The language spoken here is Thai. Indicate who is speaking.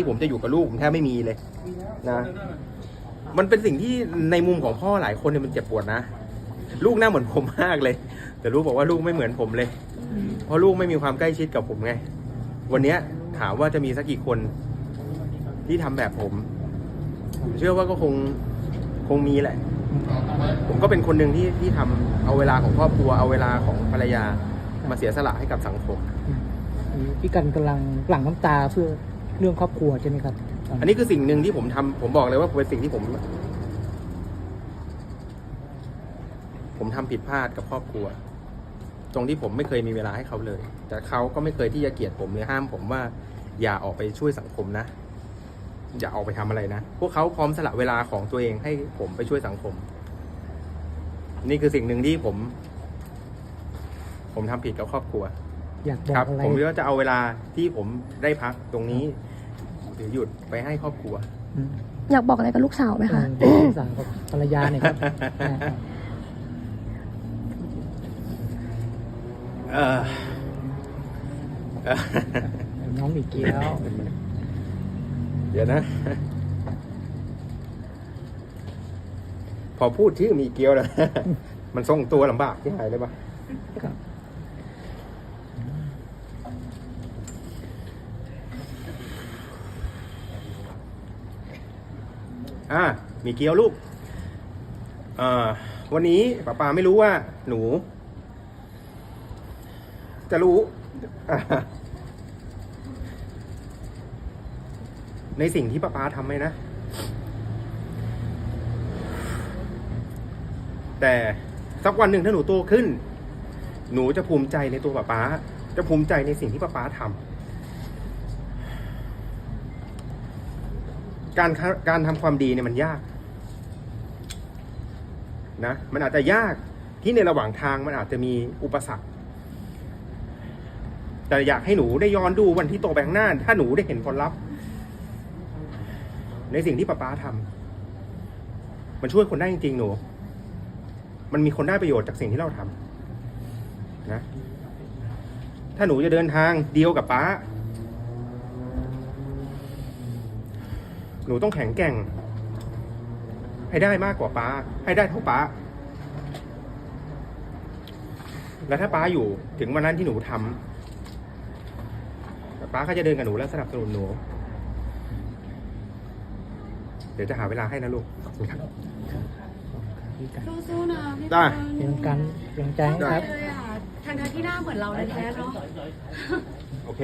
Speaker 1: ที่ผมจะอยู่กับลูกผมแทบไม่มีเลยนะ มันเป็นสิ่งที่ในมุมของพ่อหลายคนเนี่ยมันเจ็บปวดนะ ลูกหน้าเหมือนผมมากเลย แต่ลูกบอกว่าลูกไม่เหมือนผมเลย เพราะลูกไม่มีความใกล้ชิดกับผมไง วันเนี้ยถามว่าจะมีสักกี่คนที่ทำแบบผม ผมเชื่อว่าก็คงคงมีแหละ ผมก็เป็นคนหนึ่งที่ที่ทำเอาเวลาของครอบครัวเอาเวลาของภรรยามาเสียสละให้กับสังคม
Speaker 2: พี่กันกำลังหลั่งน้ำตาเพื่อ เรื่องครอบครัวใช่ไหมครับ
Speaker 1: อันนี้คือสิ่งหนึ่งที่ผมทำผมบอกเลยว่าเป็นสิ่งที่ผม ผมทำผิดพลาดกับครอบครัว ตรงที่ผมไม่เคยมีเวลาให้เขาเลย แต่เขาก็ไม่เคยที่จะเกลียดผมหรือห้ามผมว่า อย่าออกไปช่วยสังคมนะอย่าออกไปทำอะไรนะ พวกเขาพร้อมสละเวลาของตัวเองให้ผมไปช่วยสังคม นี่คือสิ่งหนึ่งที่ผม ผมทำผิดกับครอบครัว
Speaker 2: อยากบอ
Speaker 1: ครั
Speaker 2: กอะไร
Speaker 1: ผมก็จะเอาเวลาที่ผมได้พักตรงนี้หรือหยุดไปให้ครอบครัว
Speaker 2: อืม
Speaker 3: อยากบอกอะไรกับลูกสาวไหมคะ
Speaker 2: เออสาวกับภรรยาเนี่ยครับอ่า
Speaker 1: เออเออ
Speaker 2: น้องอีกเกี้ยว
Speaker 1: เดี๋ยวนะ พอพูดชื่อมีเกียวแล้ว มันทรงตัวลำบากที่ไหนเลยปะ
Speaker 2: ครับ
Speaker 1: อ่ามีเกียวลูกอ่อวันนี้ป้าปาไม่รู้ว่า หนู จะรู้ ในสิ่งที่ป้าปาทำไหมนะ แต่สักวันหนึ่งถ้าหนูโตขึ้น หนูจะภูมิใจในตัวป้าป๊าจะภูมิใจในสิ่งที่ป้าป๊าทำ การการทำความดีเนี่ยมันยากนะมันอาจจะยากที่ในระหว่างทางมันอาจจะมีอุปสรรค แต่อยากให้หนูได้ย้อนดูวันที่โตไปข้างหน้า ถ้าหนูได้เห็นผลลัพธ์ ในสิ่งที่ป้าป๊าทำมันช่วยคนได้จริงๆหนู มันมีคนได้ประโยชน์จากสิ่งที่เราทำนะ ถ้าหนูจะเดินทางเดียวกับป้า นูต้องแข็งแกร่ง ให้ได้มากกว่าป้า ให้ได้เท่าป้า แล้วถ้าป้าอยู่ถึงวันนั้นที่หนูทำป้าก็จะเดินกับหนูและสนับสนุนหนู เดี๋ยวจะหาเวลาให้นะลูกขอบคุณครับ
Speaker 2: พี่กัน
Speaker 4: สู้ๆนะพี่
Speaker 1: ได้
Speaker 2: เป็นการเป็นใจให้ครับ
Speaker 4: เลยอะทางทางที่หน้าเหมือนเราแท้ๆเนาะ
Speaker 1: โอเค